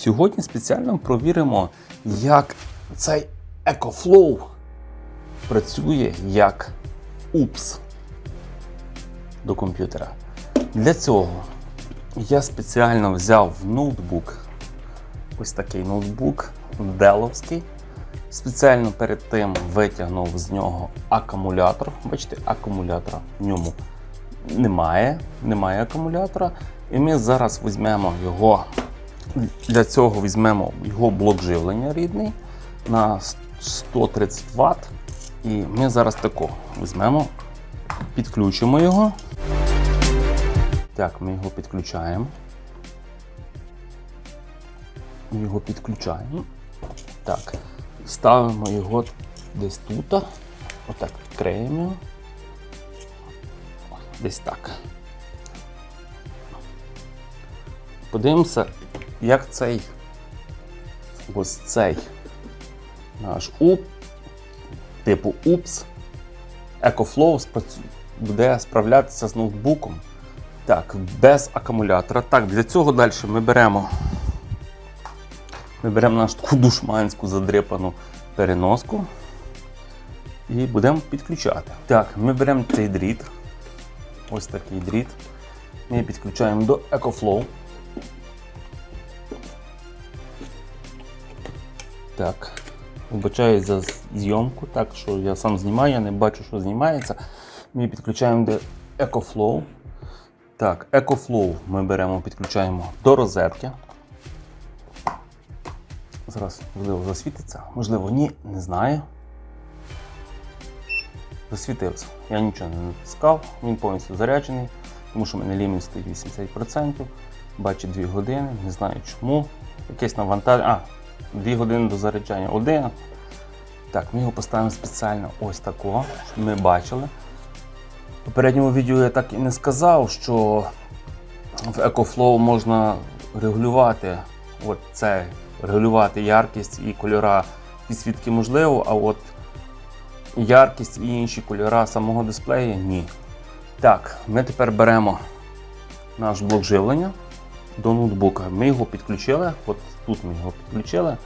Сьогодні спеціально провіримо, як цей EcoFlow працює як УПС до комп'ютера. Для цього я спеціально взяв ноутбук. Ось такий ноутбук Деловський. Спеціально перед тим витягнув з нього акумулятор. Бачите, акумулятора в ньому немає. Немає акумулятора. І ми зараз візьмемо його. Для цього візьмемо його блок живлення рідний на 130 Вт. І ми зараз тако візьмемо, підключимо його. Так, ми його підключаємо. Ми його підключаємо. Так, ставимо його десь тут. Отак відкриємо. Десь так. Подивимося, як цей ось цей наш УП, типу УПС, EcoFlow буде справлятися з ноутбуком. Так, без акумулятора. Так, для цього далі ми беремо. Ми беремо нашу таку душманську задрипану переноску і будемо підключати. Так, ми беремо цей дріт. Ось такий дріт. Ми підключаємо до EcoFlow. Так. Вибачаю за зйомку, так що я сам знімаю, я не бачу, що знімається. Ми підключаємо до EcoFlow. Так, EcoFlow ми беремо, підключаємо до розетки. Зараз, можливо, засвітиться, можливо, ні, не знаю. Засвітився. Я нічого не натискав, він повністю заряджений, тому що в мене ліміт стоїть 80%. Бачить 2 години, не знаю чому. Якесь навантаження. А, 2 години до заряджання. Один. Так, ми його поставимо спеціально ось такого, щоб ми бачили. В попередньому відео я так і не сказав, що в EcoFlow можна регулювати от це, регулювати яркість і кольора підсвітки можливо, а от яркість і інші кольора самого дисплея ні. Так, ми тепер беремо наш блок живлення до ноутбука. Ми його підключили, от тут ми його підключили.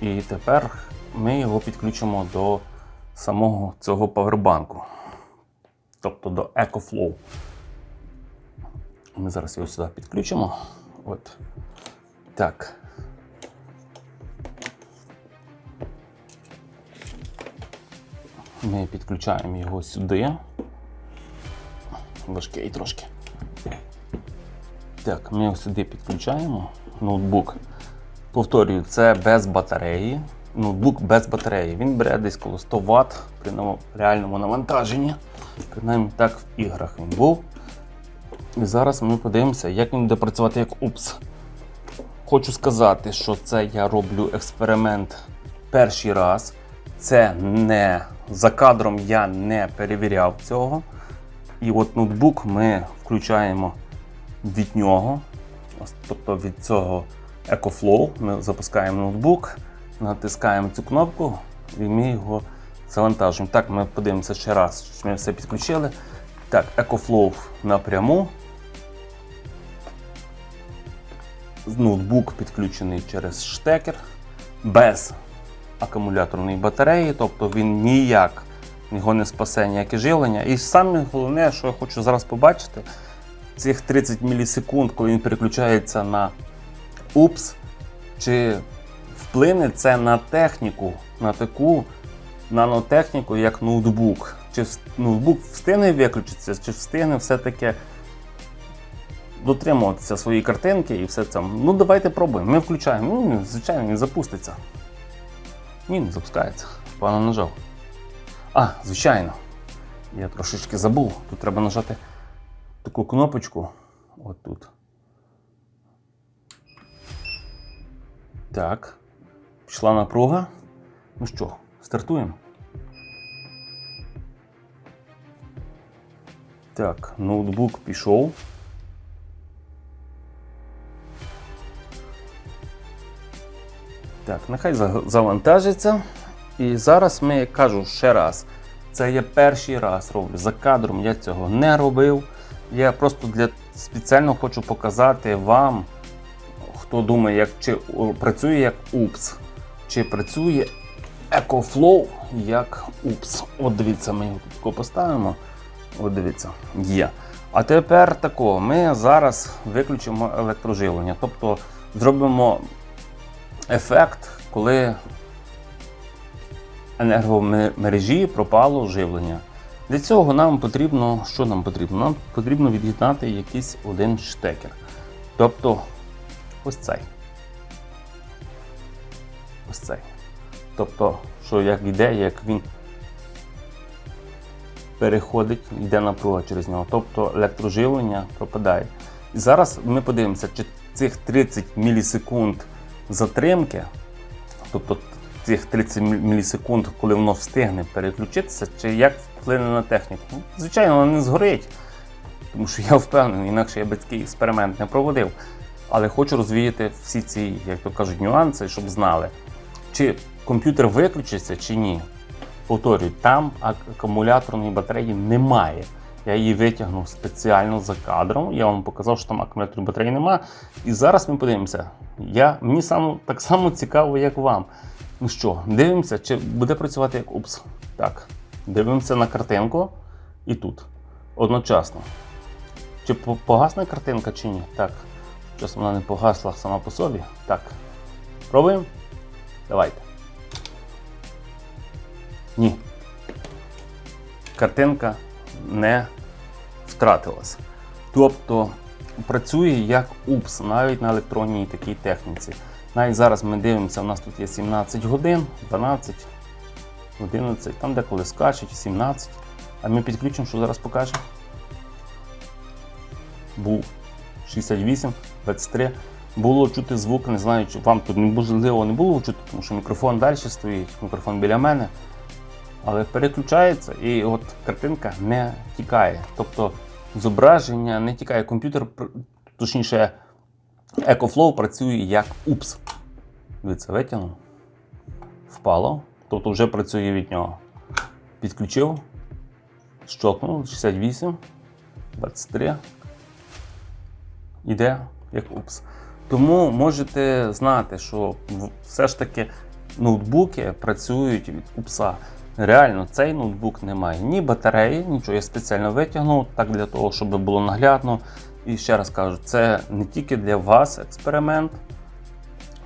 І тепер ми його підключимо до самого цього павербанку. Тобто до EcoFlow. Ми зараз його сюди підключимо. От. Так. Ми підключаємо його сюди. Важкий трошки. Так, ми його сюди підключаємо. Ноутбук. Повторюю, це без батареї. Ноутбук без батареї. Він бере десь коло 100 Вт при реальному навантаженні. Принаймні так в іграх він був. І зараз ми подивимося, як він буде працювати як УПС. Хочу сказати, що це я роблю експеримент перший раз. Це не за кадром я не перевіряв цього. І от ноутбук ми включаємо від нього, тобто від цього EcoFlow. Ми запускаємо ноутбук, натискаємо цю кнопку і ми його завантажуємо. Так, ми подивимося ще раз, що ми все підключили. Так, EcoFlow напряму. Ноутбук підключений через штекер без акумуляторної батареї, тобто він ніяк його не спасе ніяке живлення. І саме головне, що я хочу зараз побачити, цих 30 мілісекунд, коли він переключається на УПС, чи вплине це на техніку, на таку нанотехніку, як ноутбук. Чи ноутбук встигне виключитися, чи встигне все-таки дотримуватися своєї картинки і все це. Ну, давайте пробуємо. Ми включаємо. Ну, звичайно, він запуститься. Ні, не запускається. Погано нажав. А, звичайно. Я трошечки забув. Тут треба нажати таку кнопочку. От тут. Так. Пішла напруга. Ну що, стартуємо. Так, ноутбук пішов. Так, нехай завантажиться. І зараз ми, кажу ще раз, це я перший раз роблю. За кадром я цього не робив. Я просто для спеціально хочу показати вам, хто думає, як чи працює як УПС, чи працює EcoFlow як УПС. От дивіться, ми його поставимо. От дивіться, є. А тепер тако, ми зараз виключимо електроживлення. Тобто зробимо ефект, коли енергомережі пропало живлення. Для цього нам потрібно, що нам потрібно? Нам потрібно від'єднати якийсь один штекер. Тобто ось цей. Ось цей. Тобто, що як йде, як він переходить, йде напруга через нього. Тобто електроживлення пропадає. І зараз ми подивимося, чи цих 30 мілісекунд затримки, тобто цих 30 мілісекунд, коли воно встигне переключитися, чи як вплине на техніку. Ну, Звичайно, вона не згорить, тому що я впевнений, інакше я би такий експеримент не проводив. Але хочу розвіяти всі ці, як то кажуть, нюанси, щоб знали, чи комп'ютер виключиться, чи ні. Повторюю, там акумуляторної батареї немає. Я її витягнув спеціально за кадром. Я вам показав, що там акумуляторної батареї немає. І зараз ми подивимося. Я, мені само, так само цікаво, як вам. Ну що, дивимося, чи буде працювати як УПС. Так. Дивимося на картинку і тут. Одночасно. Чи по- погасне картинка, чи ні? Так. Щось вона не погасла сама по собі. Так. Пробуємо? Давайте. Ні. Картинка не втратилась. Тобто працює як УПС навіть на електронній такій техніці. Навіть зараз ми дивимося, у нас тут є 17 годин, 12, 11, там деколи скачуть, 17. А ми підключимо, що зараз покаже. Був 68, 23. Було чути звук, не знаю, чи вам тут можливо не було чути, тому що мікрофон далі стоїть, мікрофон біля мене. Але переключається і от картинка не тікає. Тобто зображення не тікає. Комп'ютер, точніше, EcoFlow працює як УПС. Дивіться, витягнув. Впало. Тобто вже працює від нього. Підключив, щелкнув 68, 23. Іде як УПС. Тому можете знати, що все ж таки ноутбуки працюють від УПСа. Реально, цей ноутбук не має ні батареї, нічого. Я спеціально витягнув так для того, щоб було наглядно. І ще раз кажу, це не тільки для вас експеримент,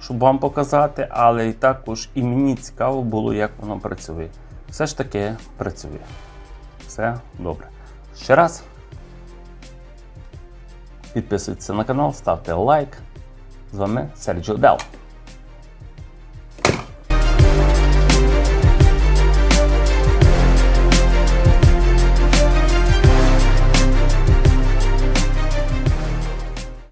щоб вам показати, але і також і мені цікаво було, як воно працює. Все ж таки працює. Все добре. Ще раз. Підписуйтесь на канал, ставте лайк. З вами Серджо Дел.